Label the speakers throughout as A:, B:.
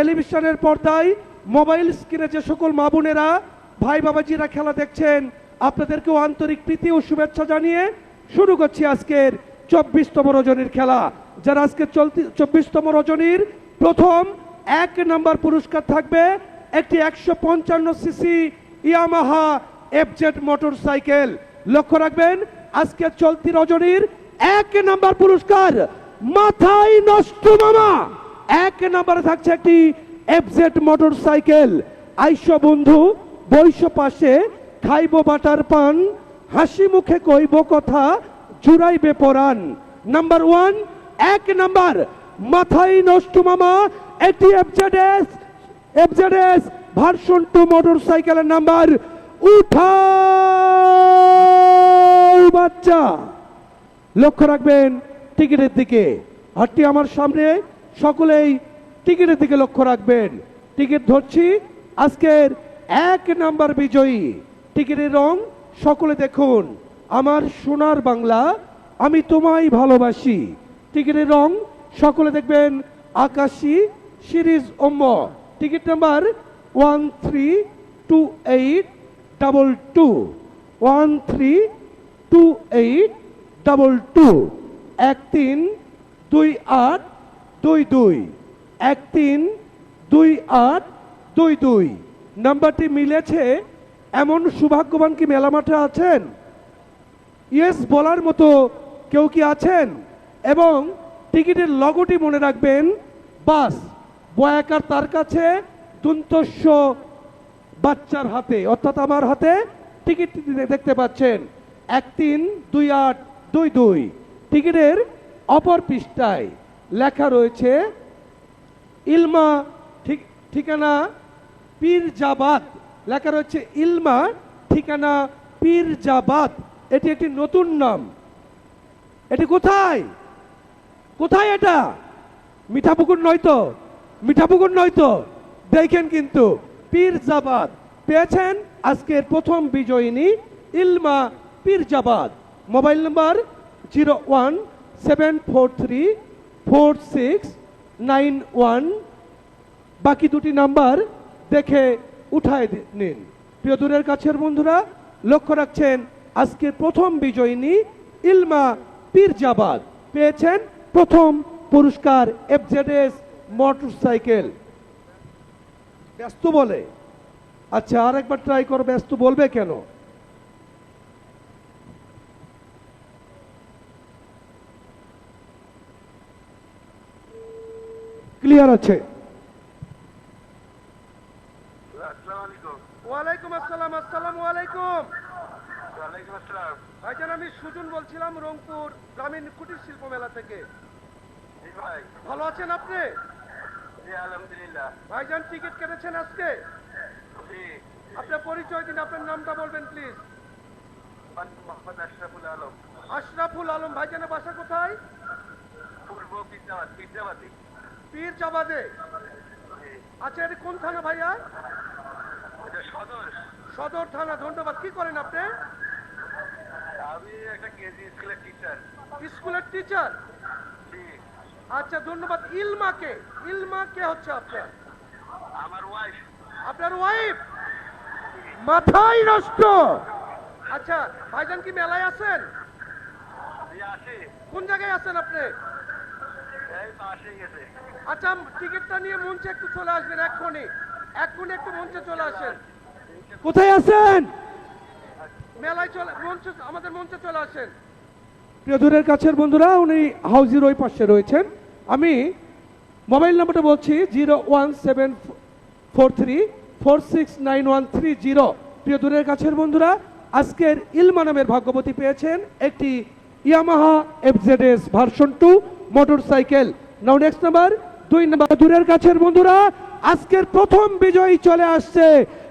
A: টেলিভিশনের পর্দায় মোবাইল স্ক্রিনে যে সকল মা বোনেরা, ভাই বাবাজিরা খেলা দেখছেন, আপনাদেরকেও আন্তরিক প্রীতি ও শুভেচ্ছা জানিয়ে শুরু করছি আজকের চব্বিশতম রজনীর খেলা, যারা আজকে চলতি, চব্বিশতম রজনীর প্রথম এক নাম্বার পুরস্কার থাকবে একটি একশো পঞ্চান্ন CC Yamaha FZ motor cycle লক্ষ্য রাখবেন, আজকে চলতি রজনীর এক নাম্বার পুরস্কার, মাথায় নষ্ট মামা। এক নাম্বারে থাকছে একটি এফজেড মোটর সাইকেল আইস বন্ধু বৈশ পাশে, খাইব বাটার পান, হাসি মুখে কইব কথা, জুড়াইবে পরাণ। নাম্বার ওয়ান, এক নাম্বার, মাথায় নষ্ট মামা, এটি FZS FZS version two motor সাইকেলের নাম্বার। উঠাও বাচ্চা। লক্ষ্য রাখবেন টিকিটের দিকে। হাতটি আমার সামনে। সকলেই টিকিটের দিকে লক্ষ্য রাখবেন। টিকিট ধরছি। আজকের এক নাম্বার বিজয়ী। টিকিটের রং সকলে দেখুন। আমার সোনার বাংলা, আমি তোমায় ভালোবাসি। টিকিটের রং সকলে দেখবেন আকাশি series ওম্ম। Ticket number one three two eight double two. One three two eight double two. এক তিন দুই আট দুই দুই। এক তিন, দুই আট, দুই দুই। নাম্বারটি মিলেছে, এমন সৌভাগ্যবান কি মেলা মাঠে আছেন? ইয়েস বলার মতো কেউ কি আছেন? এবং টিকিটের লগোটি মনে রাখবেন, বাস, বয়াকার তার কাছে দুন্তস্য বাচ্চার হাতে, অর্থাৎ আমার হাতে টিকিট দেখতে পাচ্ছেন। এক তিন, দুই আট, দুই দুই। টিকিটের অপর পৃষ্ঠায় লেখা রয়েছে, ইলমা ঠিক ঠিকানা পীরজাবাদ। লেখা রয়েছে, ইলমা ঠিকানা পীরজাবাদ। এটি একটি নতুন নাম। এটি কোথায়? কোথায় এটা? মিঠাপুকুর নয় তো? মিঠাপুকুর নয় তো? দেখেন কিন্তু, পীরজাবাদ। পেয়েছেন আজকের প্রথম বিজয়িনী Ilma Pirzabad. Mobile number zero one seven four three four six nine one বাকি দুটি নাম্বার দেখে উঠায় নিন। প্রিয় দূরের কাছের বন্ধুরা, লক্ষ্য রাখছেন, আজকে প্রথম বিজয়িনী ইলমা পীরজাবাদ পেয়েছেন প্রথম পুরস্কার এফজেডএস মোটর সাইকেল ব্যস্ত বলে। আচ্ছা আর একবার ট্রাই করো, ব্যস্ত বলবে কেন? ক্লিয়ার আছে? ওয়ালাইকুম আসসালাম আসসালামু আলাইকুম। ভাইজান আমি সুজন বলছিলাম রংপুর গ্রামীণ কুটির শিল্প মেলা থেকে। ভালো আছেন আপনি? ভাইজান টিকিট কেটেছেন আজকে? আপনার পরিচয় দিন আপনার নামটা বলবেন প্লিজ
B: মোহাম্মদ আশরাফুল আলম।
A: আশরাফুল আলম ভাইজানের বাসা কোথায়?
B: পূর্ব
A: পীর চাবাদে আচ্ছা এটা কোন থানা ভাইয়া?
B: সদর।
A: সদর থানা ধন্যবাদ। কি করেন আপনি?
B: আমি একটা কেজি স্কুলের টিচার
A: স্কুলের টিচার আচ্ছা ধন্যবাদ। ইলমাকে ইলমা কে হচ্ছে আপনার।
B: আমার ওয়াইফ
A: আপনার ওয়াইফ মাথায় নষ্ট। আচ্ছা ভাইজান কি মেলায় আছেন? কোন জায়গায় আছেন আপনি? আচ্ছা টিকিটটা নিয়ে মঞ্চে একটু চলে আসবেন এক্ষুনি। এক্ষুনি একটু মঞ্চে চলে আসেন। কোথায় আছেন? মেলায় চলে মঞ্চে আমাদের মঞ্চে চলে আসেন। প্রিয়দূরের কাছের বন্ধুরা উনি হাউজির ওই পাশে রয়েছেন। আমি মোবাইল নাম্বারটা বলছি zero one seven four three four six nine one three zero. প্রিয় দূরের কাছের বন্ধুরা আজকের ইলমা নামের ভাগ্যবতী পেয়েছেন একটি Yamaha FZS version two motor cycle now next number দুই নাম্বার দূরের কাছের বন্ধুরা, আজকের প্রথম বিজয়ী চলে আসছে।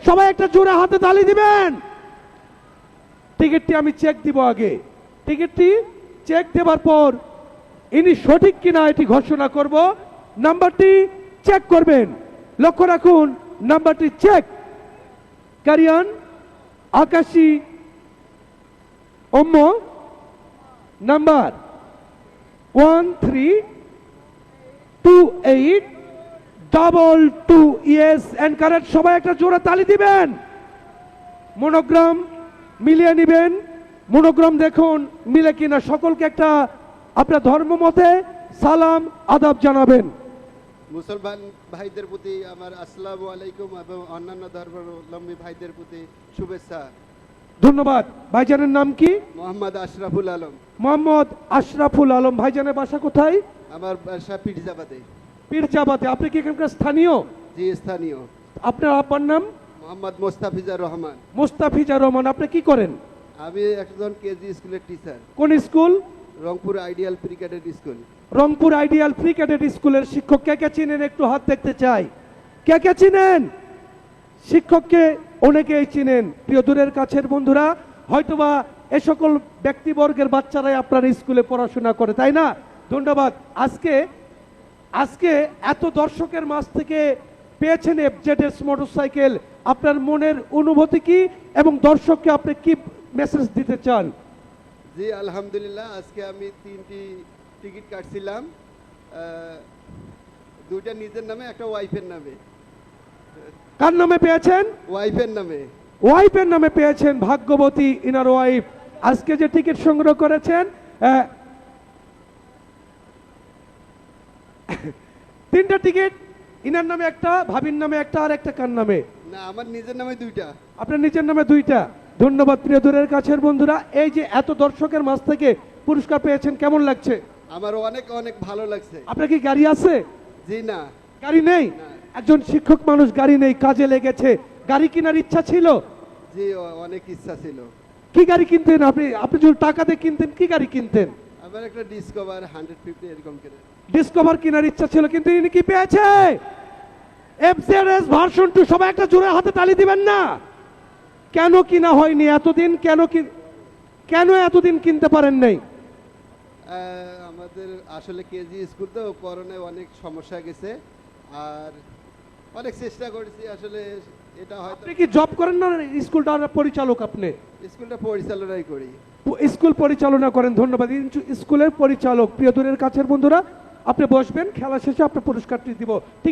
A: সবাই একটা জোরে হাতে তালি দিবেন। টিকিটটি আমি চেক দিব আগে। টিকিটটি চেক দেওয়ার পর ইনি সঠিক কিনা এটি ঘোষণা করব। নাম্বারটি চেক করবেন। লক্ষ্য রাখুন, নাম্বারটি চেক কারিয়ান, আকাশি অম্ম number. One three two eight double two yes and সবাই একটা জোরে তালি দিবেন। মনোগ্রাম মিলিয়ে নেবেন। মনোগ্রাম দেখুন মিলে কিনা সকলকে একটা আপনার ধর্ম মতে সালাম আদাব জানাবেন।
C: মুসলমান ভাইদের প্রতি আমার আসসালামু আলাইকুম এবং অন্যান্য ধর্মাবলম্বী ভাইদের প্রতি শুভেচ্ছা।
A: ধন্যবাদ। ভাইজানের নাম কি?
C: মোহাম্মদ আশরাফুল আলম।
A: মোহাম্মদ আশরাফুল আলম। ভাইজানের বাসা কোথায়?
C: আমার বাসা পিরজাবাদে।
A: পীরজাবাতে আপনি কি এখানকার স্থানীয়?
C: জি স্থানীয়।
A: আপনার আব্বার নাম?
C: মোহাম্মদ মোস্তাফিজার রহমান।
A: মোস্তাফিজার রহমান আপনি কি করেন?
C: আমি একজন কেজি স্কুলের টিচার।
A: কোন school?
C: Rangpur ideal pre cadet school.
A: Rangpur ideal pre cadet স্কুলের শিক্ষক। কে কে চিনেন একটু হাত দেখতে চাই। কে কে চিনেন? শিক্ষককে অনেকেই চিনেন। প্রিয় দূরের কাছের বন্ধুরা হয়তোবা এ সকল ব্যক্তিবর্গের বাচ্চারাই আপনার স্কুলে পড়াশোনা করে তাই না? ধন্যবাদ। আজকে আজকে এত দর্শকের মাঝ থেকে পেয়েছেন এফজেডএস মোটরসাইকেল। আপনার মনের অনুভূতি কি এবং দর্শককে আপনি কি মেসেজ দিতে চান?
C: জি আলহামদুলিল্লাহ আজকে আমি তিনটি টিকিট কাটছিলাম। দুইটা নিজের নামে একটা ওয়াইফের নামে।
A: কার নামে পেয়েছেন?
C: ওয়াইফের নামে।
A: ওয়াইফের নামে পেয়েছেন ভাগ্যবতী ইনার ওয়াইফ আজকে যে টিকিট সংগ্রহ করেছেন তিনটা টিকিট ইনার নামে একটা ভাবির নামে একটা আর একটা কার নামে?
C: না আমার নিজের নামে দুইটা।
A: আপনার নিজের নামে দুইটা। ধন্যবাদ প্রিয় দূরের কাছের বন্ধুরা। এই যে এত দর্শকের মাঝ থেকে পুরস্কার পেয়েছেন কেমন লাগছে?
C: আমার অনেক অনেক ভালো লাগছে।
A: আপনার কি গাড়ি আছে?
C: জি না।
A: গাড়ি নেই? একজন শিক্ষক মানুষ গাড়ি নেই কাজে লেগেছে। গাড়ি কেনার ইচ্ছা ছিল?
C: জি অনেক ইচ্ছা ছিল।
A: কি গাড়ি কিনতেন আপনি? আপনি যদি টাকাতে কিনতেন কি গাড়ি কিনতেন?
C: আমার একটা ডিসকভার হান্ড্রেড ফিফটি এরকম করে
A: ডিসকভার কেনার ইচ্ছা ছিল কিন্তু ইনি কি পেয়েছে? এফজেডএস ভার্সন টু সবাই একটা জোরে হাতে তালি দিবেন না। কেন কিনা হয়নি এতদিন? কেন কি কেন এতদিন কিনতে পারেন নাই?
C: আমাদের আসলে কেজি স্কুল তো করোনায় অনেক সমস্যা গেছে। আর অনেক চেষ্টা করেছি আসলে এটা হয়তো
A: আপনি কি জব করেন না স্কুলটার পরিচালক আপনি?
C: স্কুলটা পরিচালনাই করি।
A: স্কুল পরিচালনা করেন ধন্যবাদ। স্কুলের পরিচালক প্রিয় দূরের কাছের বন্ধুরা আপনি বসবেন খেলা শেষে আপনার পুরস্কারটি দিব। ঠিক